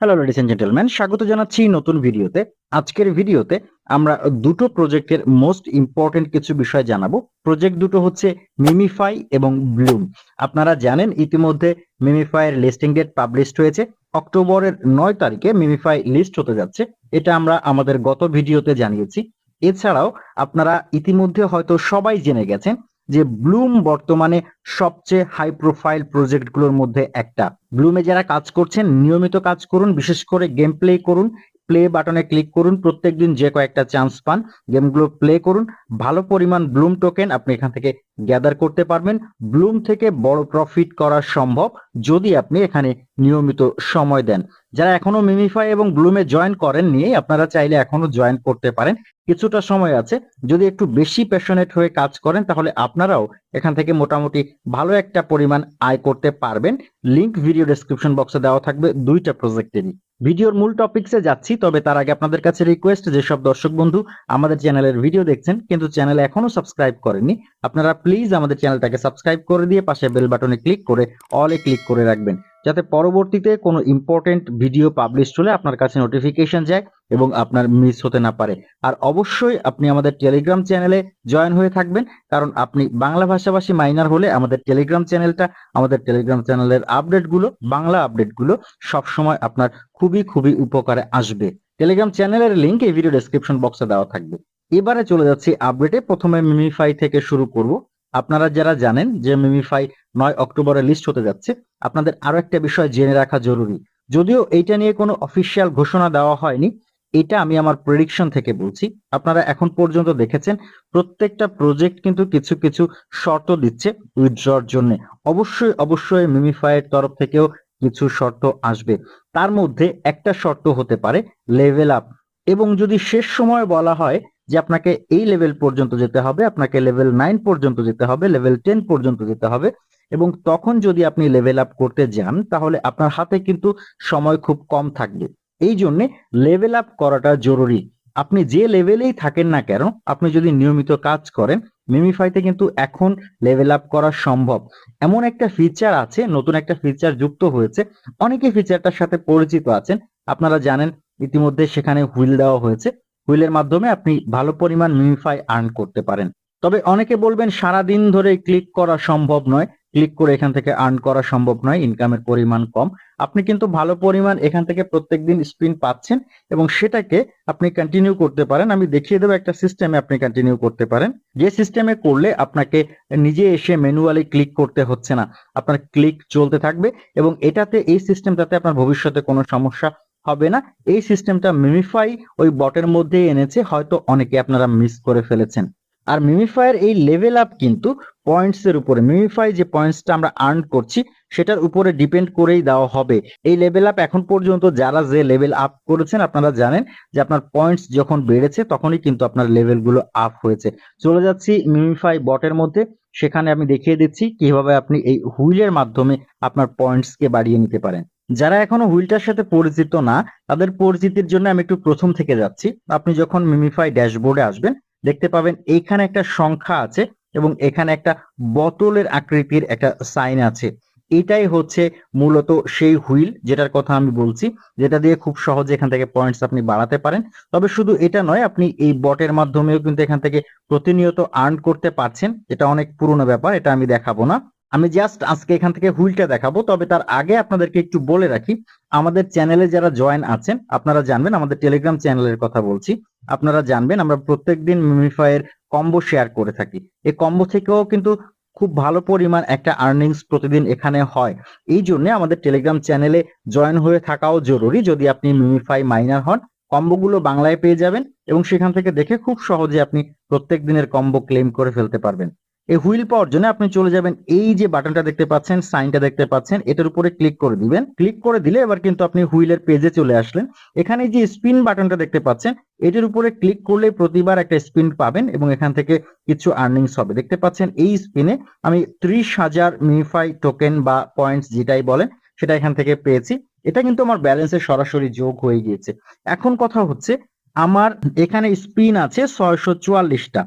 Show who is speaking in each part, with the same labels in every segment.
Speaker 1: Hello ladies and gentleman স্বাগত জানাচ্ছি নতুন ভিডিওতে। আজকের ভিডিওতে আমরা দুটো প্রজেক্টের মোস্ট ইম্পর্টেন্ট কিছু বিষয় জানাব। প্রজেক্ট দুটো হচ্ছে মিমিফাই এবং ব্লুম আপনারা জানেন, ইতিমধ্যে মিমিফাইয়ের লিস্টিং ডেট পাবলিশড হয়েছে। অক্টোবরের নয় তারিখে মিমিফাই লিস্ট হতে যাচ্ছে। এটা আমরা আমাদের গত ভিডিওতে জানিয়েছি। এছাড়াও আপনারা ইতিমধ্যে হয়তো সবাই জেনে গেছেন যে ব্লুম বর্তমানে সবচেয়ে হাই প্রোফাইল প্রজেক্টগুলোর মধ্যে একটা। ব্লুমে যারা কাজ করছেন, নিয়মিত কাজ করুন, বিশেষ করে গেম প্লে করুন প্লে বাটনে ক্লিক করুন প্রত্যেকদিন যে কয়েকটা চান্স পান গেমগুলো প্লে করুন। ভালো পরিমাণ ব্লুম টোকেন আপনি এখান থেকে গ্যাদার করতে পারবেন। ব্লুম থেকে বড় প্রফিট করা সম্ভব যদি আপনি এখানে নিয়মিত সময় দেন। যারা এখনও মিমিফাই এবং ব্লুমে জয়েন করেননি, আপনারা চাইলে এখনও জয়েন করতে পারেন। কিছুটা সময় আছে। যদি একটু বেশি প্যাশনেট হয়ে কাজ করেন, তাহলে আপনারাও এখান থেকে মোটামুটি ভালো একটা পরিমাণ আয় করতে পারবেন। লিংক ভিডিও ডেসক্রিপশন বক্সে দেওয়া থাকবে দুইটা প্রজেক্টেরই ভিডিওর মূল টপিকসে যাচ্ছি, তবে তার আগে আপনাদের কাছে রিকোয়েস্ট যেসব দর্শক বন্ধু আমাদের চ্যানেলের ভিডিও দেখছেন, কিন্তু চ্যানেল এখনও সাবস্ক্রাইব করেননি, আপনারা প্লিজ আমাদের চ্যানেলটাকে সাবস্ক্রাইব করে দিয়ে পাশে বেল বাটনে ক্লিক করে অলে ক্লিক করে রাখবেন। যাতে পরবর্তীতে কোনো ইম্পর্টেন্ট ভিডিও পাবলিশ হলে আপনার কাছে নোটিফিকেশন যায় এবং আপনার মিস হতে না পারে। আর অবশ্যই আপনি আমাদের টেলিগ্রাম চ্যানেলে জয়েন হয়ে থাকবেন, কারণ আপনি বাংলা ভাষাভাষী মাইনার হলে আমাদের টেলিগ্রাম চ্যানেলটা আমাদের টেলিগ্রাম চ্যানেলের আপডেটগুলো বাংলা আপডেটগুলো সবসময় আপনার খুবই খুবই উপকারে আসবে। টেলিগ্রাম চ্যানেলের লিংক এই ভিডিও ডেসক্রিপশন বক্সে দেওয়া থাকবে। এবারে চলে যাচ্ছি আপডেটে প্রথমে মিমিফাই থেকে শুরু করব। আপনারা যারা জানেন যে মিমিফাই নয় অক্টোবরে লিস্ট হতে যাচ্ছে, আপনাদের আরও একটা বিষয় জেনে রাখা জরুরি। যদিও এইটা নিয়ে কোনো অফিসিয়াল ঘোষণা দেওয়া হয়নি, এটা আমি আমার প্রেডিকশন থেকে বলছি। আপনারা এখন পর্যন্ত দেখেছেন, প্রত্যেকটা প্রজেক্ট কিন্তু কিছু কিছু শর্ত দিচ্ছে উইথড্রর জন্য। অবশ্যই অবশ্যই মিমিফাইয়ের তরফ থেকেও কিছু শর্ত আসবে। তার মধ্যে একটা শর্ত হতে পারে লেভেল আপ এবং যদি শেষ সময় বলা হয় যে আপনাকে এই লেভেল পর্যন্ত যেতে হবে, আপনাকে লেভেল নাইন পর্যন্ত যেতে হবে লেভেল টেন পর্যন্ত যেতে হবে এবং তখন যদি আপনি লেভেল আপ করতে যান, তাহলে আপনার হাতে কিন্তু সময় খুব কম থাকবে। এই জন্য লেভেল আপ করাটা জরুরি। আপনি যে লেভেলেই থাকেন না কেন, আপনি যদি নিয়মিত কাজ করেন মিমিফাইতে কিন্তু এখন লেভেল আপ করা সম্ভব। এমন একটা ফিচার আছে, নতুন একটা ফিচার যুক্ত হয়েছে। অনেকে ফিচারটার সাথে পরিচিত আছেন। আপনারা জানেন, ইতিমধ্যে সেখানে হুইল দেওয়া হয়েছে। হুইলের মাধ্যমে আপনি ভালো পরিমাণ মিমিফাই আর্ন করতে পারেন। তবে অনেকে বলবেন সারা দিন ধরে ক্লিক করা সম্ভব নয়, ক্লিক করে এখান থেকে আর্ন করা সম্ভব নয়, ইনকামের পরিমাণ কম। আপনি কিন্তু ভালো পরিমাণ এখান থেকে প্রত্যেকদিন স্পিন পাচ্ছেন এবং সেটাকে আপনি কন্টিনিউ করতে পারেন। আমি দেখিয়ে দেবো একটা সিস্টেমে আপনি কন্টিনিউ করতে পারেন। যে সিস্টেমে করলে আপনাকে নিজে এসে ম্যানুয়ালি ক্লিক করতে হচ্ছে না। আপনার ক্লিক চলতে থাকবে এবং এটাতে, এই সিস্টেমটাতে আপনার ভবিষ্যতে কোনো সমস্যা হবে না। এই সিস্টেমটা মিমিফাই ওই বটের মধ্যে এনেছে, হয়তো অনেকে আপনারা মিস করে ফেলেছেন। আর মিমিফাইয়ের এই লেভেল আপ কিন্তু পয়েন্টস এর উপরে মিমিফাই যে পয়েন্টসটা আমরা আর্ন করছি, সেটার উপরে ডিপেন্ড করেই দেওয়া হবে। এই লেভেল আপ এখন পর্যন্ত যারা যে লেভেল আপ করেছেন, আপনারা জানেন যে আপনার পয়েন্টস যখন বেড়েছে, তখনই কিন্তু আপনার লেভেলগুলো আপ হয়েছে। চলে যাচ্ছি মিমিফাই বটের মধ্যে। সেখানে আমি দেখিয়ে দিচ্ছি কীভাবে আপনি এই হুইলের মাধ্যমে আপনার পয়েন্টস কে বাড়িয়ে নিতে পারেন। যারা এখনও হুইলটার সাথে পরিচিত না, তাদের পরিচিতির জন্য আমি একটু প্রথম থেকে যাচ্ছি। আপনি যখন মিমিফাই ড্যাশবোর্ডে আসবেন, দেখতে পাবেন এইখানে একটা সংখ্যা আছে এবং এখানে একটা বোতলের আকৃতির একটা সাইন আছে। এটাই হচ্ছে মূলত সেই হুইল যেটার কথা আমি বলছি, যেটা দিয়ে খুব সহজে এখান থেকে পয়েন্টস আপনি বাড়াতে পারেন। তবে শুধু এটা নয়, আপনি এই বটের মাধ্যমেও কিন্তু এখান থেকে প্রতিনিয়ত আর্ন করতে পারছেন। এটা অনেক পুরনো ব্যাপার, এটা আমি দেখাবো না। আমি জাস্ট আজকে এখান থেকে হুইলটা দেখাবো, তবে তার আগে আপনাদেরকে একটু বলে রাখি, আমাদের চ্যানেলে যারা জয়েন আছেন, আপনারা জানবেন, আমাদের টেলিগ্রাম চ্যানেলের কথা বলছি, আপনারা জানবেন আমরা প্রত্যেকদিন মিমিফাইয়ের কম্বো শেয়ার করে থাকি। এই কম্বো থেকেও কিন্তু খুব ভালো পরিমাণ একটা আর্নিংস প্রতিদিন এখানে হয়। এই জন্য আমাদের টেলিগ্রাম চ্যানেলে জয়েন হয়ে থাকাও জরুরি, যদি আপনি মিমিফাই মাইনার হন কম্বোগুলো বাংলায় পেয়ে যাবেন এবং সেখান থেকে দেখে খুব সহজে আপনি প্রত্যেক দিনের কম্বো ক্লেম করে ফেলতে পারবেন। এই হুইল পাওয়ার জন্য আপনি চলে যাবেন এই যে বাটনটা দেখতে পাচ্ছেন, সাইনটা দেখতে পাচ্ছেন, এটার উপরে ক্লিক করে দিবেন। ক্লিক করে দিলে এবার কিন্তু আপনি হুইলের পেজে চলে আসলেন। এখানে যে স্পিন বাটনটা দেখতে পাচ্ছেন, এটার উপরে ক্লিক করলে প্রতিবার একটা স্পিন পাবেন এবং এখান থেকে কিছু আর্নিংস হবে। দেখতে পাচ্ছেন, এই স্পিনে আমি ত্রিশ হাজার মিনিফাই টোকেন বা পয়েন্টস যেটাই বলেন, সেটা এখান থেকে পেয়েছি। এটা কিন্তু আমার ব্যালেন্সে সরাসরি যোগ হয়ে গিয়েছে। এখন কথা হচ্ছে, আমার এখানে স্পিন আছে ছয়শো চুয়াল্লিশটা।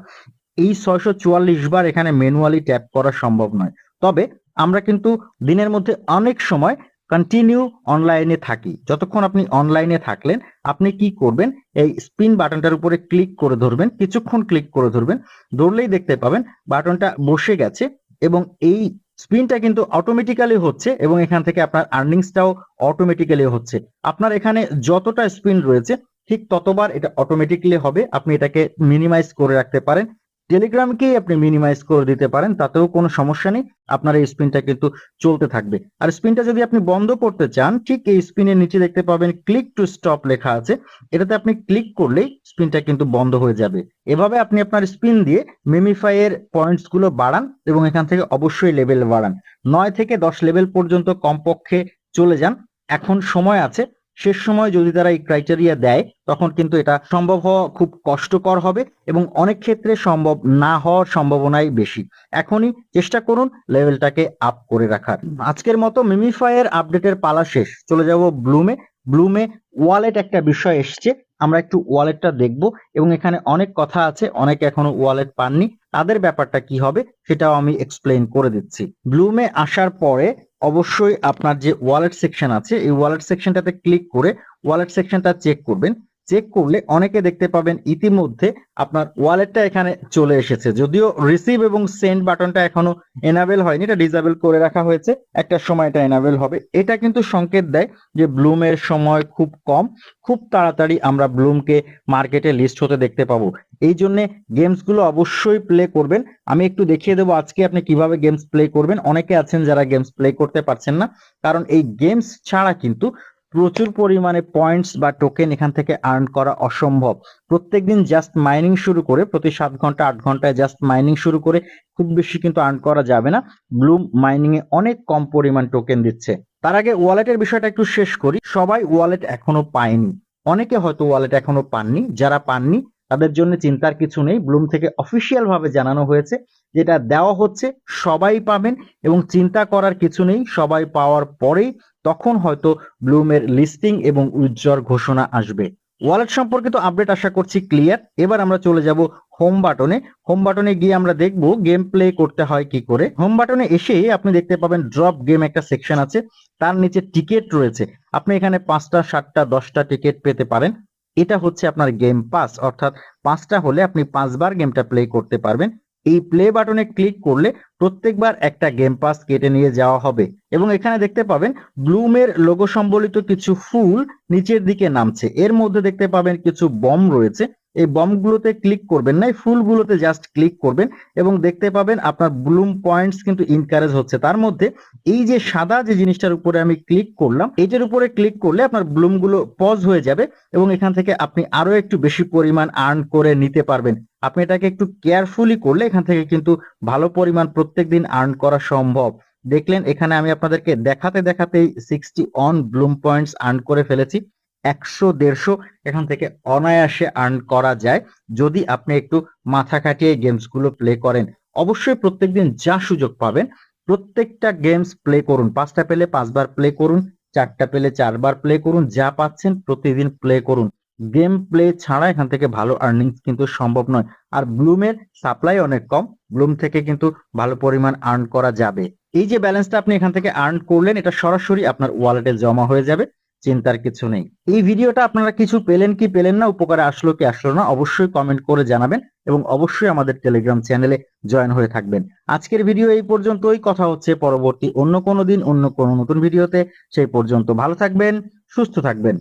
Speaker 1: এই ছয়শো চুয়াল্লিশ বার এখানে ম্যানুয়ালি ট্যাপ করা সম্ভব নয়। তবে আমরা কিন্তু দিনের মধ্যে অনেক সময় কন্টিনিউ অনলাইনে থাকি। যতক্ষণ আপনি অনলাইনে থাকলেন, আপনি কি করবেন? এই স্পিন বাটনটার উপরে ক্লিক করে ধরবেন, কিছুক্ষণ ক্লিক করে ধরবেন, ধরলেই দেখতে পাবেন বাটনটা বসে গেছে এবং এই স্পিনটা কিন্তু অটোমেটিক্যালি হচ্ছে এবং এখান থেকে আপনার আর্নিংসটাও অটোমেটিক্যালি হচ্ছে। আপনার এখানে যতটা স্পিন রয়েছে, ঠিক ততবার এটা অটোমেটিক্যালি হবে। আপনি এটাকে মিনিমাইজ করে রাখতে পারেন। টেলিগ্রামকেই আপনি মিনিমাইজ করে দিতে পারেন, তাতেও কোনো সমস্যা নেই, আপনার এই স্পিনটা কিন্তু চলতে থাকবে। আর স্পিনটা যদি আপনি বন্ধ করতে চান, ঠিক এই স্পিনের নিচে দেখতে পাবেন ক্লিক টু স্টপ লেখা আছে, এটাতে আপনি ক্লিক করলেই স্পিনটা কিন্তু বন্ধ হয়ে যাবে। এভাবে আপনি আপনার স্পিন দিয়ে মেমিফাই এর পয়েন্টসগুলো বাড়ান এবং এখান থেকে অবশ্যই লেভেল বাড়ান। নয় থেকে দশ লেভেল পর্যন্ত কমপক্ষে চলে যান। এখন সময় আছে শেষ সময় যদি তারা এই ক্রাইটেরিয়া দেয়, তখন কিন্তু এটা সম্ভব হওয়া খুব কষ্টকর হবে এবং অনেক ক্ষেত্রে সম্ভব না হওয়ার সম্ভাবনাই বেশি। এখনই চেষ্টা করুন লেভেলটাকে আপ করে রাখার। আজকের মতো মিমিফাইয়ের আপডেটের পালা শেষ। চলে যাব ব্লুমে ব্লুমে ওয়ালেট একটা বিষয় এসছে। আমরা একটু ওয়ালেটটা দেখব এবং এখানে অনেক কথা আছে, অনেকে এখনও ওয়ালেট পাননি। তাদের ব্যাপারটা কি হবে, সেটাও আমি এক্সপ্লেন করে দিচ্ছি। ব্লুমে আসার পরে অবশ্যই আপনার যে ওয়ালেট সেকশন আছে, এই ওয়ালেট সেকশনটাতে ক্লিক করে ওয়ালেট সেকশনটা চেক করবেন। চেক করলে অনেকে দেখতে পাবেন ইতিমধ্যে আপনার ওয়ালেটটা এখানে চলে এসেছে। যদিও রিসিভ এবং সেন্ড বাটনটা এখনও এনাবেল হয়নি, এটা ডিসেবল করে রাখা হয়েছে। একটা সময় এটা এনাবেল হবে। এটা কিন্তু সংকেত দেয় যে ব্লুমের সময় খুব কম। খুব তাড়াতাড়ি আমরা ব্লুমকে মার্কেটে লিস্ট হতে দেখতে পাবো। এই জন্য গেমসগুলো অবশ্যই প্লে করবেন। আমি একটু দেখিয়ে দেবো আজকে আপনি কীভাবে গেমস প্লে করবেন। অনেকে আছেন যারা গেমস প্লে করতে পারছেন না। কারণ এই গেমস ছাড়া কিন্তু প্রচুর পরিমাণে পয়েন্টস বা টোকেন এখান থেকে আর্ন করা অসম্ভব। প্রত্যেকদিন জাস্ট মাইনিং শুরু করে, প্রতি সাত ঘণ্টা, আট ঘন্টায় জাস্ট মাইনিং শুরু করে খুব বেশি কিন্তু আর্ন করা যাবে না। ব্লুম মাইনিং এ অনেক কম পরিমাণ টোকেন দিচ্ছে। তার আগে ওয়ালেটের বিষয়টা একটু শেষ করি। সবাই ওয়ালেট এখনও পায়নি। অনেকে হয়তো ওয়ালেট এখনও পাননি। যারা পাননি, তাদের জন্য চিন্তার কিছু নেই। ব্লুম থেকে অফিসিয়াল ভাবে জানানো হয়েছে যেটা দেওয়া হচ্ছে, সবাই পাবেন এবং চিন্তা করার কিছু নেই। সবাই পাওয়ার পরেই তখন হয়তো ব্লুমের লিস্টিং এবং উজ্জ্বল ঘোষণা আসবে। ওয়ালেট সম্পর্কিত আপডেট আশা করছি ক্লিয়ার। এবার আমরা চলে যাব হোম বাটনে। হোম বাটনে গিয়ে আমরা দেখব গেম প্লে করতে হয় কি করে। হোম বাটনে এসে আপনি দেখতে পাবেন ড্রপ গেম একটা সেকশন আছে। তার নিচে টিকিট রয়েছে। আপনি এখানে পাঁচটা, সাতটা, দশটা টিকিট পেতে পারেন। এটা হচ্ছে আপনার গেম পাস। অর্থাৎ পাঁচটা হলে আপনি পাঁচবার গেমটা প্লে করতে পারবেন। এই প্লে বাটনে ক্লিক করলে প্রত্যেকবার একটা গেম পাস কেটে নিয়ে যাওয়া হবে। এবং এখানে দেখতে পাবেন ব্লুমের লোগো সম্বলিত কিছু ফুল নিচের দিকে নামছে। এর মধ্যে দেখতে পাবেন কিছু বম রয়েছে। এই বমগুলোতে ক্লিক করবেন না, এই ফুলগুলোতে জাস্ট ক্লিক করবেন এবং দেখতে পাবেন আপনার ব্লুম পয়েন্টস কিন্তু ইনকারেজ হচ্ছে। তার মধ্যে এই যে সাদা যে জিনিসটার উপরে আমি ক্লিক করলাম, এটার উপরে ক্লিক করলে আপনার ব্লুমগুলো পজ হয়ে যাবে এবং এখান থেকে আপনি আরও একটু বেশি পরিমাণ আর্ন করে নিতে পারবেন। আপনি এটাকে একটু কেয়ারফুলি করলে এখান থেকে কিন্তু ভালো পরিমাণ প্রত্যেক দিন আর্ন করা সম্ভব। দেখলেন এখানে আমি আপনাদেরকে দেখাতে দেখাতেই sixty on bloom points earn করে ফেলেছি। একশো, দেড়শো এখান থেকে অনায়াসে আর্ন করা যায়। যদি আপনি একটু মাথা খাটিয়ে গেমসগুলো প্লে করেন, অবশ্যই প্রত্যেকদিন যা সুযোগ পাবেন, প্রত্যেকটা গেমস প্লে করুন। পাঁচটা পেলে পাঁচবার প্লে করুন, চারটা পেলে চারবার প্লে করুন, যা পাচ্ছেন প্রতিদিন প্লে করুন। গেম প্লে ছাড়া এখান থেকে ভালো আর্নিংস কিন্তু সম্ভব নয়। আর ব্লুমের সাপ্লাই অনেক কম ব্লুম থেকে কিন্তু ভালো পরিমাণ আর্ন করা যাবে। এই যে ব্যালেন্সটা আপনি এখান থেকে আর্ন করলেন, এটা সরাসরি আপনার ওয়ালেটে জমা হয়ে যাবে। চিন্তার কিছু নেই। এই ভিডিওটা আপনারা কিছু পেলেন কি পেলেন না, উপকারে আসলো কি আসলো না, অবশ্যই কমেন্ট করে জানাবেন এবং অবশ্যই আমাদের টেলিগ্রাম চ্যানেলে জয়েন হয়ে থাকবেন। আজকের ভিডিও এই পর্যন্তই। কথা হচ্ছে পরবর্তী অন্য কোনো দিন, অন্য কোনো নতুন ভিডিওতে সেই পর্যন্ত ভালো থাকবেন, সুস্থ থাকবেন।